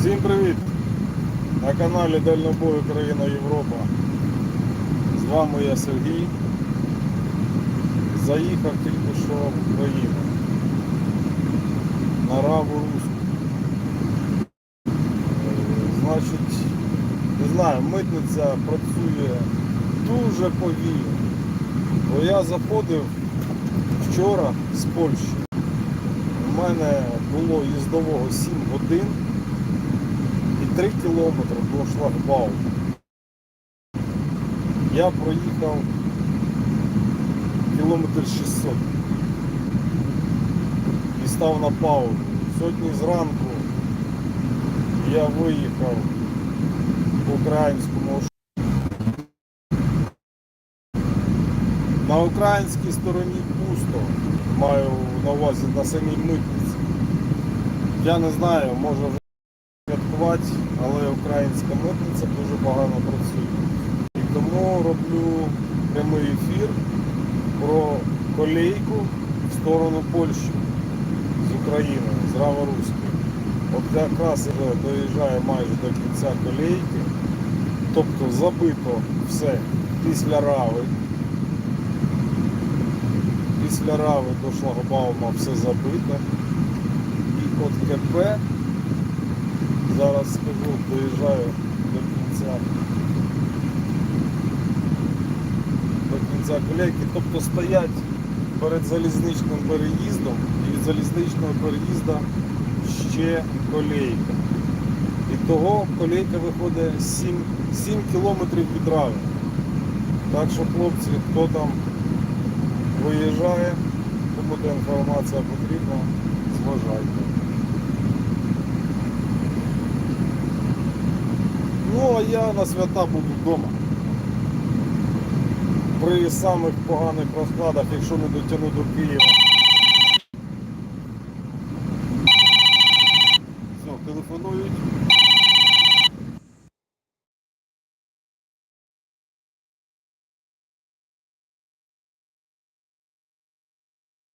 Всім привіт! На каналі Дальнобой Україна Європа. З вами я Сергій. Заїхав тільки що в Україну. На Раву Руську. Значить, не знаю, митниця працює дуже повільно. Бо я заходив вчора з Польщі. У мене було їздового 7 годин 3 кілометри до шлагбауму. Я проїхав кілометр 600 і став на паузу. Сьогодні зранку я виїхав по українському На українській стороні пусто, маю на увазі на самій митниці. Я не знаю, може святкувати, але українська митниця дуже погано працює. І тому роблю прямий ефір про колейку в сторону Польщі з України, з Раворуської. От якраз доїжджає майже до кінця колейки, тобто забито все після рави. Після рави до шлагбаума все забито. І от КП, зараз скажу, доїжджаю до кінця. До кінця колейки. Тобто стоять перед залізничним переїздом і від залізничного переїзду ще колейка. І того колейка виходить 7, 7 кілометрів від рави. Так що хлопці, хто там виїжджає, кому та інформація потрібна, зважайте. А я на свята буду вдома. При самих поганих розкладах, якщо не дотягну до Києва,